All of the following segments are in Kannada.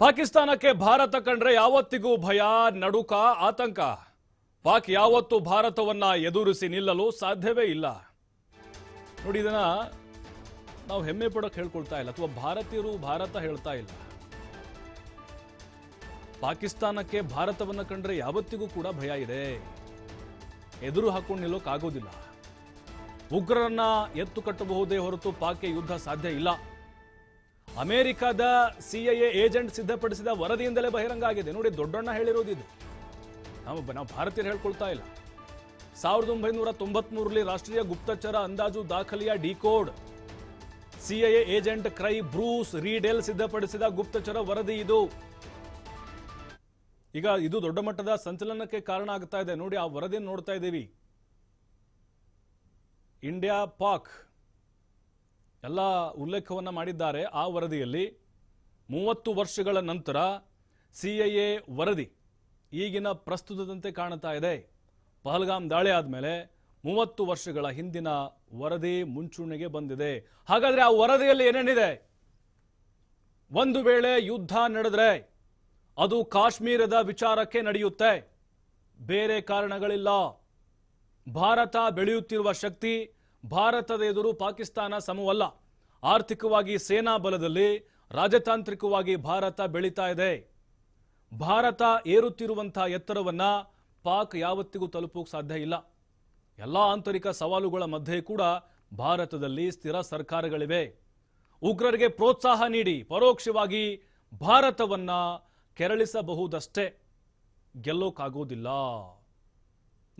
ಪಾಕಿಸ್ತಾನಕ್ಕೆ ಭಾರತ ಕಂಡ್ರೆ ಯಾವತ್ತಿಗೂ ಭಯ, ನಡುಕ, ಆತಂಕ. ಪಾಕ್ ಯಾವತ್ತೂ ಭಾರತವನ್ನ ಎದುರಿಸಿ ನಿಲ್ಲಲು ಸಾಧ್ಯವೇ ಇಲ್ಲ. ನೋಡಿ, ಇದನ್ನ ನಾವು ಹೆಮ್ಮೆ ಪಡೋಕೆ ಹೇಳ್ಕೊಳ್ತಾ ಇಲ್ಲ, ಅಥವಾ ಭಾರತೀಯರು ಭಾರತ ಹೇಳ್ತಾ ಇಲ್ಲ. ಪಾಕಿಸ್ತಾನಕ್ಕೆ ಭಾರತವನ್ನ ಕಂಡ್ರೆ ಯಾವತ್ತಿಗೂ ಕೂಡ ಭಯ ಇದೆ. ಎದುರು ಹಾಕೊಂಡು ನಿಲ್ಲೋಕ್ಕಾಗೋದಿಲ್ಲ ಉಗ್ರರನ್ನ ಎತ್ತು ಕಟ್ಟಬಹುದೇ ಹೊರತು ಪಾಕ್ಗೆ ಯುದ್ಧ ಸಾಧ್ಯ ಇಲ್ಲ. ಅಮೆರಿಕದ ಸಿಐಎ ಏಜೆಂಟ್ ಸಿದ್ಧಪಡಿಸಿದ ವರದಿಯಿಂದಲೇ ಬಹಿರಂಗ ಆಗಿದೆ ನೋಡಿ, ದೊಡ್ಡಣ್ಣ ಹೇಳಿರೋದಿದೆ ನಾವು ನಾವು ಭಾರತೀಯರು ಹೇಳ್ಕೊಳ್ತಾ ಇಲ್ಲ. ಸಾವಿರದ ಒಂಬೈನೂರ ತೊಂಬತ್ಮೂರಲ್ಲಿ ರಾಷ್ಟ್ರೀಯ ಗುಪ್ತಚರ ಅಂದಾಜು ದಾಖಲೆಯ ಡಿಕೋಡ್. ಸಿಐಎ ಏಜೆಂಟ್ ಕ್ರೈ ಬ್ರೂಸ್ ರೀಡೆಲ್ ಸಿದ್ಧಪಡಿಸಿದ ಗುಪ್ತಚರ ವರದಿ ಇದು. ಈಗ ಇದು ದೊಡ್ಡ ಮಟ್ಟದ ಸಂಚಲನಕ್ಕೆ ಕಾರಣ ಆಗ್ತಾ ಇದೆ. ನೋಡಿ, ಆ ವರದಿಯನ್ನು ನೋಡ್ತಾ ಇದ್ದೀವಿ. ಇಂಡಿಯಾ ಪಾಕ್. ಎಲ್ಲ ಉಲ್ಲೇಖವನ್ನು ಮಾಡಿದ್ದಾರೆ. ಆ ವರದಿಯಲ್ಲಿ ಮೂವತ್ತು ವರ್ಷಗಳ ನಂತರ ಸಿಐಎ ವರದಿ ಈಗಿನ ಪ್ರಸ್ತುತದಂತೆ ಕಾಣ್ತಾ ಇದೆ. ಪಹಲ್ಗಾಮ್ ದಾಳಿ ಆದಮೇಲೆ ಮೂವತ್ತು ವರ್ಷಗಳ ಹಿಂದಿನ ವರದಿ ಮುಂಚೂಣಿಗೆ ಬಂದಿದೆ. ಹಾಗಾದ್ರೆ ಆ ವರದಿಯಲ್ಲಿ ಏನೇನಿದೆ? ಒಂದು ವೇಳೆ ಯುದ್ಧ ನಡೆದರೆ ಅದು ಕಾಶ್ಮೀರದ ವಿಚಾರಕ್ಕೆ ನಡೆಯುತ್ತೆ. ಬೇರೆ ಕಾರಣಗಳಿಲ್ಲ. ಭಾರತ ಬೆಳೆಯುತ್ತಿರುವ ಶಕ್ತಿ ಭಾರತದ ಎದುರು ಪಾಕಿಸ್ತಾನ ಸಮವಲ್ಲ. ಆರ್ಥಿಕವಾಗಿ ಸೇನಾ ಬಲದಲ್ಲಿ, ರಾಜತಾಂತ್ರಿಕವಾಗಿ ಭಾರತ ಬೆಳೀತಾ ಇದೆ. ಭಾರತ ಏರುತ್ತಿರುವಂತಹ ಎತ್ತರವನ್ನ ಪಾಕ್ ಯಾವತ್ತಿಗೂ ತಲುಪೋಕೆ ಸಾಧ್ಯ ಇಲ್ಲ. ಎಲ್ಲ ಆಂತರಿಕ ಸವಾಲುಗಳ ಮಧ್ಯೆ ಕೂಡ ಭಾರತದಲ್ಲಿ ಸ್ಥಿರ ಸರ್ಕಾರಗಳಿವೆ. ಉಗ್ರರಿಗೆ ಪ್ರೋತ್ಸಾಹ ನೀಡಿ, ಪರೋಕ್ಷವಾಗಿ ಭಾರತವನ್ನ ಕೆರಳಿಸಬಹುದಷ್ಟೇ. ಗೆಲ್ಲೋಕ್ಕಾಗೋದಿಲ್ಲ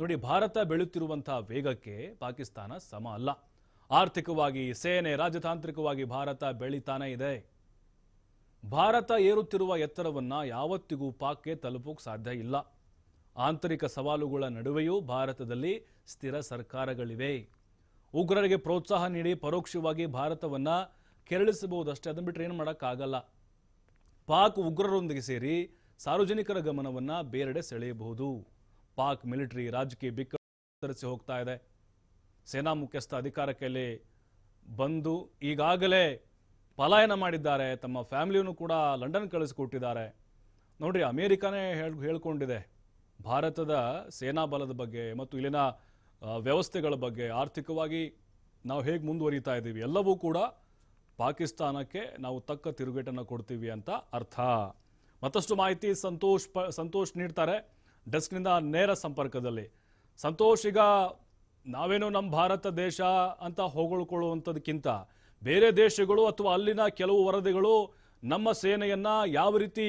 ನೋಡಿ, ಭಾರತ ಬೆಳೆಯುತ್ತಿರುವಂತಹ ವೇಗಕ್ಕೆ ಪಾಕಿಸ್ತಾನ ಸಮ ಅಲ್ಲ. ಆರ್ಥಿಕವಾಗಿ, ಸೇನೆ ರಾಜತಾಂತ್ರಿಕವಾಗಿ ಭಾರತ ಬೆಳೀತಾನೇ ಇದೆ. ಭಾರತ ಏರುತ್ತಿರುವ ಎತ್ತರವನ್ನು ಯಾವತ್ತಿಗೂ ಪಾಕ್ಗೆ ತಲುಪೋಕೆ ಸಾಧ್ಯ ಇಲ್ಲ. ಆಂತರಿಕ ಸವಾಲುಗಳ ನಡುವೆಯೂ ಭಾರತದಲ್ಲಿ ಸ್ಥಿರ ಸರ್ಕಾರಗಳಿವೆ. ಉಗ್ರರಿಗೆ ಪ್ರೋತ್ಸಾಹ ನೀಡಿ ಪರೋಕ್ಷವಾಗಿ ಭಾರತವನ್ನ ಕೆರಳಿಸಬಹುದಷ್ಟೇ. ಅದನ್ನು ಬಿಟ್ಟರೆ ಏನು ಮಾಡೋಕ್ಕಾಗಲ್ಲ. ಪಾಕ್ ಉಗ್ರರೊಂದಿಗೆ ಸೇರಿ ಸಾರ್ವಜನಿಕರ ಗಮನವನ್ನ ಬೇರೆಡೆ ಸೆಳೆಯಬಹುದು. ಪಾಕ್ ಮಿಲಿಟರಿ ರಾಜಕೀಯ ಬಿಕ್ಕರಿಸಿ ಹೋಗ್ತಾ ಇದೆ. ಸೇನಾ ಮುಖ್ಯಸ್ಥ ಅಧಿಕಾರಕ್ಕೆ ಬಂದು ಈಗಾಗಲೇ ಪಲಾಯನ ಮಾಡಿದ್ದಾರೆ. ತಮ್ಮ ಫ್ಯಾಮಿಲಿಯನ್ನು ಕೂಡ ಲಂಡನ್ ಕಳಿಸಿಕೊಟ್ಟಿದ್ದಾರೆ. ನೋಡ್ರಿ, ಅಮೇರಿಕಾನೇ ಹೇಳ್, ಹೇಳ್ಕೊಂಡಿದೆ. ಭಾರತದ ಸೇನಾ ಬಲದ ಬಗ್ಗೆ ಮತ್ತು ಇಲ್ಲಿನ ವ್ಯವಸ್ಥೆಗಳ ಬಗ್ಗೆ ಆರ್ಥಿಕವಾಗಿ ನಾವು ಹೇಗೆ ಮುಂದುವರಿತಾ ಇದ್ದೀವಿ, ಎಲ್ಲವೂ ಕೂಡ ಪಾಕಿಸ್ತಾನಕ್ಕೆ ನಾವು ತಕ್ಕ ತಿರುಗೇಟನ್ನು ಕೊಡ್ತೀವಿ ಅಂತ ಅರ್ಥ. ಮತ್ತಷ್ಟು ಮಾಹಿತಿ ಸಂತೋಷ್ ಪ, ಸಂತೋಷ್ ನೀಡ್ತಾರೆ. ಡೆಸ್ಕ್ನಿಂದ ನೇರ ಸಂಪರ್ಕದಲ್ಲಿ. ಸಂತೋಷ್, ಈಗ ನಾವೇನೋ ನಮ್ಮ ಭಾರತ ದೇಶ ಅಂತ ಹೊಗಳ್ಕೊಳ್ಳುವಂಥದ್ದಕ್ಕಿಂತ ಬೇರೆ ದೇಶಗಳು ಅಥವಾ ಅಲ್ಲಿನ ಕೆಲವು ವರದಿಗಳು ನಮ್ಮ ಸೇನೆಯನ್ನ ಯಾವ ರೀತಿ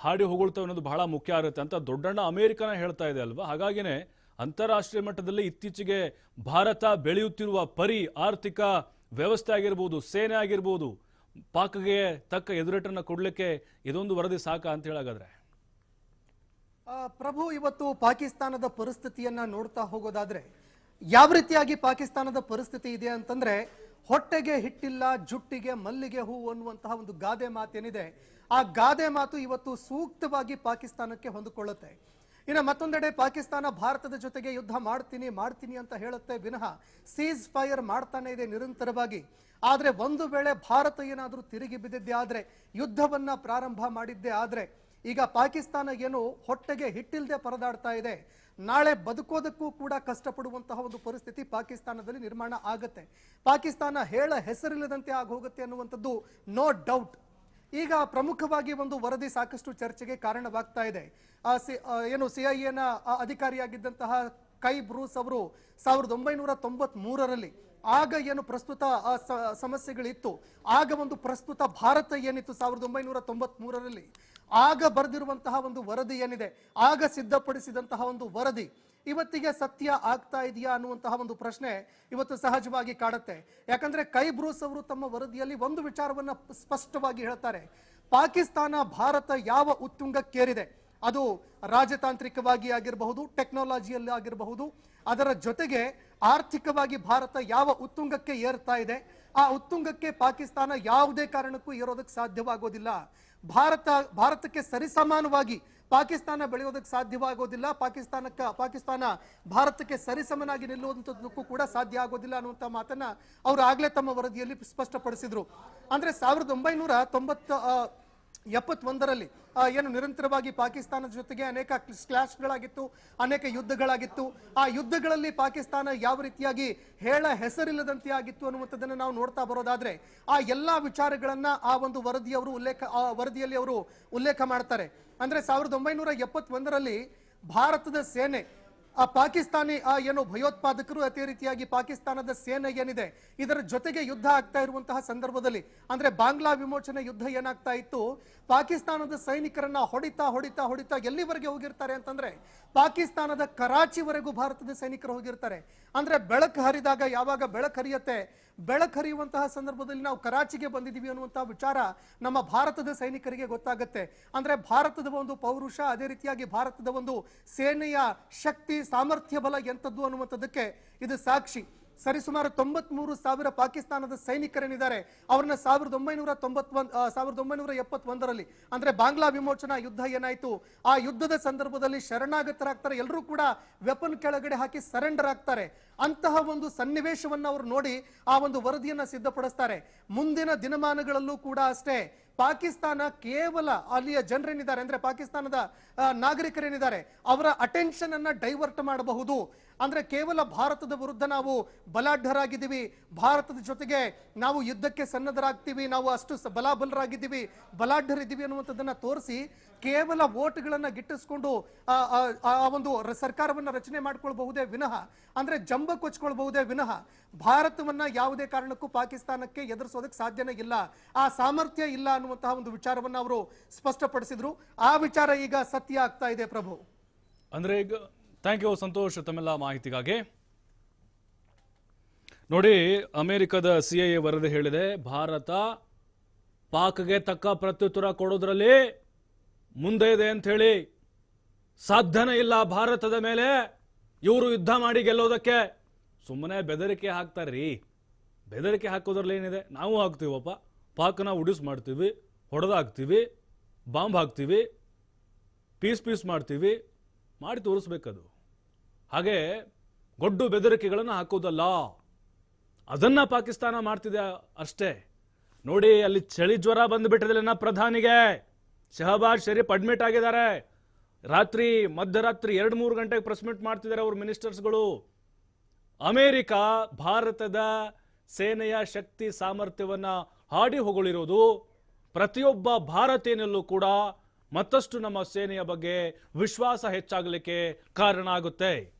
ಹಾಡಿ ಹೊಗಳ್ತವೆ ಅನ್ನೋದು ಬಹಳ ಮುಖ್ಯ ಆಗುತ್ತೆ ಅಂತ ದೊಡ್ಡಣ್ಣ ಅಮೇರಿಕನ ಹೇಳ್ತಾ ಇದೆ ಅಲ್ವಾ? ಹಾಗಾಗಿನೇ ಅಂತಾರಾಷ್ಟ್ರೀಯ ಮಟ್ಟದಲ್ಲಿ ಇತ್ತೀಚೆಗೆ ಭಾರತ ಬೆಳೆಯುತ್ತಿರುವ ಪರಿ ಆರ್ಥಿಕ ವ್ಯವಸ್ಥೆ ಆಗಿರ್ಬೋದು, ಸೇನೆ ಆಗಿರ್ಬೋದು, ಪಾಕ್ಗೆ ತಕ್ಕ ಎದುರೇಟನ್ನು ಕೊಡಲಿಕ್ಕೆ ಇದೊಂದು ವರದಿ ಸಾಕ ಅಂತ ಹೇಳಾಗಾದ್ರೆ. ಪ್ರಭು ಇವತ್ತು ಪಾಕಿಸ್ತಾನದ ಪರಿಸ್ಥಿತಿಯನ್ನ ನೋಡ್ತಾ ಹೋಗೋದಾದ್ರೆ ಯಾವ ರೀತಿಯಾಗಿ ಪಾಕಿಸ್ತಾನದ ಪರಿಸ್ಥಿತಿ ಇದೆ ಅಂತಂದ್ರೆ ಹೊಟ್ಟೆಗೆ ಹಿಟ್ಟಿಲ್ಲ, ಜುಟ್ಟಿಗೆ ಮಲ್ಲಿಗೆ ಹೂ ಅನ್ನುವಂತಹ ಒಂದು ಗಾದೆ ಮಾತೇನಿದೆ. ಆ ಗಾದೆ ಮಾತು ಇವತ್ತು ಸೂಕ್ತವಾಗಿ ಪಾಕಿಸ್ತಾನಕ್ಕೆ ಹೊಂದಿಕೊಳ್ಳುತ್ತೆ. ಇನ್ನು ಮತ್ತೊಂದೆಡೆ ಪಾಕಿಸ್ತಾನ ಭಾರತದ ಜೊತೆಗೆ ಯುದ್ಧ ಮಾಡ್ತೀನಿ ಮಾಡ್ತೀನಿ ಅಂತ ಹೇಳುತ್ತೆ. ವಿನಃ ಸೀಸ್ ಫೈರ್ ಮಾಡ್ತಾನೆ ಇದೆ ನಿರಂತರವಾಗಿ. ಆದರೆ ಒಂದು ವೇಳೆ ಭಾರತ ಏನಾದರೂ ತಿರುಗಿ ಬಿದ್ದಿದ್ದೆ ಆದರೆ, ಯುದ್ಧವನ್ನ ಪ್ರಾರಂಭ ಮಾಡಿದ್ದೆ ಆದ್ರೆ ಈಗ ಪಾಕಿಸ್ತಾನ ಏನು ಹೊಟ್ಟೆಗೆ ಹಿಟ್ಟಿಲ್ಲದೆ ಪರದಾಡ್ತಾ ಇದೆ. ನಾಳೆ ಬದುಕೋದಕ್ಕೂ ಕೂಡ ಕಷ್ಟಪಡುವಂತಹ ಒಂದು ಪರಿಸ್ಥಿತಿ ಪಾಕಿಸ್ತಾನದಲ್ಲಿ ನಿರ್ಮಾಣ ಆಗತ್ತೆ. ಪಾಕಿಸ್ತಾನ ಹೇಳ ಹೆಸರಿಲ್ಲದಂತೆ ಆಗೋಗುತ್ತೆ ಅನ್ನುವಂಥದ್ದು ನೋ ಡೌಟ್ ಈಗ ಪ್ರಮುಖವಾಗಿ ಒಂದು ವರದಿ ಸಾಕಷ್ಟು ಚರ್ಚೆಗೆ ಕಾರಣವಾಗ್ತಾ ಇದೆ. ಆ ಸಿ- ಐ ಏನು ಸಿಐಎನ ಅಧಿಕಾರಿಯಾಗಿದ್ದಂತಹ ಕೈ ಬ್ರೂಸ್ ಅವರು ಸಾವಿರದ ಒಂಬೈನೂರ ತೊಂಬತ್ ಮೂರರಲ್ಲಿ ಆಗ ಏನು ಪ್ರಸ್ತುತ ಸಮಸ್ಯೆಗಳಿತ್ತು. ಆಗ ಒಂದು ಪ್ರಸ್ತುತ ಭಾರತ ಏನಿತ್ತು ಸಾವಿರದ ಒಂಬೈನೂರ ತೊಂಬತ್ ಮೂರರಲ್ಲಿ ಆಗ ಬರೆದಿರುವಂತಹ ಒಂದು ವರದಿ ಏನಿದೆ? ಆಗ ಸಿದ್ಧಪಡಿಸಿದಂತಹ ಒಂದು ವರದಿ. ಇವತ್ತಿಗೆ ಸತ್ಯ ಆಗ್ತಾ ಇದೆಯಾ ಅನ್ನುವಂತಹ ಒಂದು ಪ್ರಶ್ನೆ ಇವತ್ತು ಸಹಜವಾಗಿ ಕಾಡುತ್ತೆ. ಯಾಕಂದ್ರೆ ಕೈ ಬ್ರೂಸ್ ಅವರು ತಮ್ಮ ವರದಿಯಲ್ಲಿ ಒಂದು ವಿಚಾರವನ್ನ ಸ್ಪಷ್ಟವಾಗಿ ಹೇಳ್ತಾರೆ. ಪಾಕಿಸ್ತಾನ, ಭಾರತ ಯಾವ ಉತ್ತುಂಗಕ್ಕೇರಿದೆ? ಅದು ರಾಜತಾಂತ್ರಿಕವಾಗಿ ಆಗಿರಬಹುದು, ಟೆಕ್ನಾಲಜಿಯಲ್ಲಿ ಆಗಿರಬಹುದು, ಅದರ ಜೊತೆಗೆ ಆರ್ಥಿಕವಾಗಿ ಭಾರತ ಯಾವ ಉತ್ತುಂಗಕ್ಕೆ ಏರ್ತಾ ಇದೆ? ಆ ಉತ್ತುಂಗಕ್ಕೆ ಪಾಕಿಸ್ತಾನ ಯಾವುದೇ ಕಾರಣಕ್ಕೂ ಏರೋದಕ್ಕೆ ಸಾಧ್ಯವಾಗೋದಿಲ್ಲ. ಭಾರತ, ಭಾರತಕ್ಕೆ ಸರಿಸಮಾನವಾಗಿ ಪಾಕಿಸ್ತಾನ ಬೆಳೆಯೋದಕ್ಕೆ ಸಾಧ್ಯವಾಗೋದಿಲ್ಲ. ಪಾಕಿಸ್ತಾನಕ್ಕೆ, ಪಾಕಿಸ್ತಾನ ಭಾರತಕ್ಕೆ ಸರಿಸಮನಾಗಿ ನಿಲ್ಲುವಂಥದ್ದಕ್ಕೂ ಕೂಡ ಸಾಧ್ಯ ಆಗೋದಿಲ್ಲ ಅನ್ನುವಂಥ ಮಾತನ್ನ ಅವರು ಆಗ್ಲೇ ತಮ್ಮ ವರದಿಯಲ್ಲಿ ಸ್ಪಷ್ಟಪಡಿಸಿದ್ರು. ಅಂದ್ರೆ ಸಾವಿರದ ಒಂಬೈನೂರ ತೊಂಬತ್ತ ಎಪ್ಪತ್ತೊಂದರಲ್ಲಿ ಏನು ನಿರಂತರವಾಗಿ ಪಾಕಿಸ್ತಾನದ ಜೊತೆಗೆ ಅನೇಕ ಕ್ಲಾಶ್ಗಳಾಗಿತ್ತು ಅನೇಕ ಯುದ್ಧಗಳಾಗಿತ್ತು. ಆ ಯುದ್ಧಗಳಲ್ಲಿ ಪಾಕಿಸ್ತಾನ ಯಾವ ರೀತಿಯಾಗಿ ಹೇಳ ಹೆಸರಿಲ್ಲದಂತೆ ಆಗಿತ್ತು ಅನ್ನುವಂಥದ್ದನ್ನು ನಾವು ನೋಡ್ತಾ ಬರೋದಾದ್ರೆ, ಆ ಎಲ್ಲಾ ವಿಚಾರಗಳನ್ನ ಆ ಒಂದು ವರದಿಯವರು ಉಲ್ಲೇಖ, ಆ ವರದಿಯಲ್ಲಿ ಅವರು ಉಲ್ಲೇಖ ಮಾಡ್ತಾರೆ. ಅಂದ್ರೆ ಸಾವಿರದ ಒಂಬೈನೂರ ಎಪ್ಪತ್ತೊಂದರಲ್ಲಿ ಭಾರತದ ಸೇನೆ ಆ ಪಾಕಿಸ್ತಾನಿ, ಆ ಏನು ಭಯೋತ್ಪಾದಕರು ಅದೇ ರೀತಿಯಾಗಿ ಪಾಕಿಸ್ತಾನದ ಸೇನೆ ಏನಿದೆ, ಇದರ ಜೊತೆಗೆ ಯುದ್ಧ ಆಗ್ತಾ ಇರುವಂತಹ ಸಂದರ್ಭದಲ್ಲಿ, ಅಂದ್ರೆ ಬಾಂಗ್ಲಾ ವಿಮೋಚನೆ ಯುದ್ಧ ಏನಾಗ್ತಾ ಇತ್ತು, ಪಾಕಿಸ್ತಾನದ ಸೈನಿಕರನ್ನ ಹೊಡಿತಾ ಹೊಡಿತಾ ಹೊಡಿತಾ ಎಲ್ಲಿವರೆಗೆ ಹೋಗಿರ್ತಾರೆ ಅಂತಂದ್ರೆ, ಪಾಕಿಸ್ತಾನದ ಕರಾಚಿವರೆಗೂ ಭಾರತದ ಸೈನಿಕರು ಹೋಗಿರ್ತಾರೆ. ಅಂದ್ರೆ ಬೆಳಕು ಹರಿದಾಗ ಯಾವಾಗ ಬೆಳಕು ಹರಿಯತ್ತೆ, ಬೆಳಕು ಹರಿಯುವಂತಹ ಸಂದರ್ಭದಲ್ಲಿ ನಾವು ಕರಾಚಿಗೆ ಬಂದಿದ್ದೀವಿ ಅನ್ನುವಂತಹ ವಿಚಾರ ನಮ್ಮ ಭಾರತದ ಸೈನಿಕರಿಗೆ ಗೊತ್ತಾಗುತ್ತೆ. ಅಂದ್ರೆ ಭಾರತದ ಒಂದು ಪೌರುಷ, ಅದೇ ರೀತಿಯಾಗಿ ಭಾರತದ ಒಂದು ಸೇನೆಯ ಶಕ್ತಿ ಸಾಮರ್ಥ್ಯ ಬಲ ಎಂಥದ್ದು ಅನ್ನುವಂಥದ್ದಕ್ಕೆ ಇದು ಸಾಕ್ಷಿ. ಸರಿಸುಮಾರು ತೊಂಬತ್ಮೂರು ಸಾವಿರ ಪಾಕಿಸ್ತಾನದ ಸೈನಿಕರೇನಿದ್ದಾರೆ, ಅವ್ರನ್ನ ಸಾವಿರದ ಒಂಬೈನೂರ ತೊಂಬತ್ತೊಂದ್ ಸಾವಿರದ ಒಂಬೈನೂರ ಎಪ್ಪತ್ತೊಂದರಲ್ಲಿ, ಅಂದ್ರೆ ಬಾಂಗ್ಲಾ ವಿಮೋಚನಾ ಯುದ್ಧ ಏನಾಯ್ತು, ಆ ಯುದ್ಧದ ಸಂದರ್ಭದಲ್ಲಿ ಶರಣಾಗತರಾಗ್ತಾರೆ ಎಲ್ಲರೂ ಕೂಡ ವೆಪನ್ ಕೆಳಗಡೆ ಹಾಕಿ ಸರೆಂಡರ್ ಆಗ್ತಾರೆ. ಅಂತಹ ಒಂದು ಸನ್ನಿವೇಶವನ್ನು ಅವರು ನೋಡಿ ಆ ಒಂದು ವರದಿಯನ್ನು ಸಿದ್ಧಪಡಿಸ್ತಾರೆ. ಮುಂದಿನ ದಿನಮಾನಗಳಲ್ಲೂ ಕೂಡ ಅಷ್ಟೇ, ಪಾಕಿಸ್ತಾನ ಕೇವಲ ಅಲ್ಲಿಯ ಜನರೇನಿದ್ದಾರೆ ಅಂದ್ರೆ ಪಾಕಿಸ್ತಾನದ ನಾಗರಿಕರೇನಿದ್ದಾರೆ, ಅವರ ಅಟೆನ್ಷನ್ ಅನ್ನ ಡೈವರ್ಟ್ ಮಾಡಬಹುದು. ಅಂದ್ರೆ ಕೇವಲ ಭಾರತದ ವಿರುದ್ಧ ನಾವು ಬಲಾಢ್ಯರಾಗಿದ್ದೀವಿ, ಭಾರತದ ಜೊತೆಗೆ ನಾವು ಯುದ್ಧಕ್ಕೆ ಸನ್ನದ್ಧರಾಗ್ತೀವಿ, ನಾವು ಅಷ್ಟು ಬಲಾಬಲರಾಗಿದ್ದೀವಿ, ಬಲಾಢ್ಯರಿದ್ದೀವಿ ಅನ್ನುವಂಥದ್ದನ್ನ ತೋರಿಸಿ ಕೇವಲ ವೋಟ್ಗಳನ್ನ ಗಿಟ್ಟಿಸ್ಕೊಂಡು ಆ ಒಂದು ಸರ್ಕಾರವನ್ನ ರಚನೆ ಮಾಡ್ಕೊಳ್ಬಹುದೇ ವಿನಃ. ಅಂದ್ರೆ ಜಂಬ ಕೊಚ್ಕೊಳ್ಬಹುದೇ ವಿನಃ ಭಾರತವನ್ನ ಯಾವುದೇ ಕಾರಣಕ್ಕೂ ಪಾಕಿಸ್ತಾನಕ್ಕೆ ಎದುರಿಸೋದಕ್ಕೆ ಸಾಧ್ಯನೇ ಇಲ್ಲ. ಆ ಸಾಮರ್ಥ್ಯ ಇಲ್ಲ ಅನ್ನುವಂತಹ ಒಂದು ವಿಚಾರವನ್ನ ಅವರು ಸ್ಪಷ್ಟಪಡಿಸಿದ್ರು. ಆ ವಿಚಾರ ಈಗ ಸತ್ಯ ಆಗ್ತಾ ಇದೆ ಪ್ರಭು. ಅಂದ್ರೆ ಈಗ ಥ್ಯಾಂಕ್ ಯು ಸಂತೋಷ್ ತಮ್ಮೆಲ್ಲ ಮಾಹಿತಿಗಾಗಿ. ನೋಡಿ, ಅಮೆರಿಕದ ಸಿ ಎ ವರದಿ ಹೇಳಿದೆ, ಭಾರತ ಪಾಕ್ಗೆ ತಕ್ಕ ಪ್ರತ್ಯುತ್ತರ ಕೊಡೋದ್ರಲ್ಲಿ ಮುಂದೆ ಇದೆ ಅಂತ ಹೇಳಿ. ಸಾಧ್ಯನೇ ಇಲ್ಲ ಭಾರತದ ಮೇಲೆ ಇವರು ಯುದ್ಧ ಮಾಡಿ ಗೆಲ್ಲೋದಕ್ಕೆ. ಸುಮ್ಮನೆ ಬೆದರಿಕೆ ಹಾಕ್ತಾರ್ರಿ. ಬೆದರಿಕೆ ಹಾಕೋದ್ರಲ್ಲಿ ಏನಿದೆ? ನಾವು ಹಾಕ್ತೀವಪ್ಪ. ಪಾಕನ ಉಡಿಸ್ ಮಾಡ್ತೀವಿ, ಹೊಡೆದಾಕ್ತೀವಿ, ಬಾಂಬ್ ಹಾಕ್ತೀವಿ, ಪೀಸ್ ಪೀಸ್ ಮಾಡ್ತೀವಿ, ಮಾಡಿ ತೋರಿಸ್ಬೇಕದು. ಹಾಗೆ ಗೊಡ್ಡು ಬೆದರಿಕೆಗಳನ್ನು ಹಾಕೋದಲ್ಲ. ಅದನ್ನ ಪಾಕಿಸ್ತಾನ ಮಾಡ್ತಿದೆ ಅಷ್ಟೇ. ನೋಡಿ, ಅಲ್ಲಿ ಚಳಿ ಜ್ವರ ಬಂದುಬಿಟ್ಟಿದೆ ನಮ್ಮ ಪ್ರಧಾನಿಗೆ. ಶಹಬಾಜ್ ಶರೀಫ್ ಅಡ್ಮಿಟ್ ಆಗಿದ್ದಾರೆ. ರಾತ್ರಿ, ಮಧ್ಯರಾತ್ರಿ ಎರಡು ಮೂರು ಗಂಟೆಗೆ ಪ್ರೆಸ್ ಮೀಟ್ ಮಾಡ್ತಿದ್ದಾರೆ ಅವ್ರ ಮಿನಿಸ್ಟರ್ಸ್ಗಳು ಅಮೇರಿಕ ಭಾರತದ ಸೇನೆಯ ಶಕ್ತಿ ಸಾಮರ್ಥ್ಯವನ್ನ ಹಾಡಿ ಹೊಗಳಿರೋದು ಪ್ರತಿಯೊಬ್ಬ ಭಾರತೀಯನಲ್ಲೂ ಕೂಡ ಮತ್ತಷ್ಟು ನಮ್ಮ ಸೇನೆಯ ಬಗ್ಗೆ ವಿಶ್ವಾಸ ಹೆಚ್ಚಾಗಲಿಕ್ಕೆ ಕಾರಣ ಆಗುತ್ತೆ.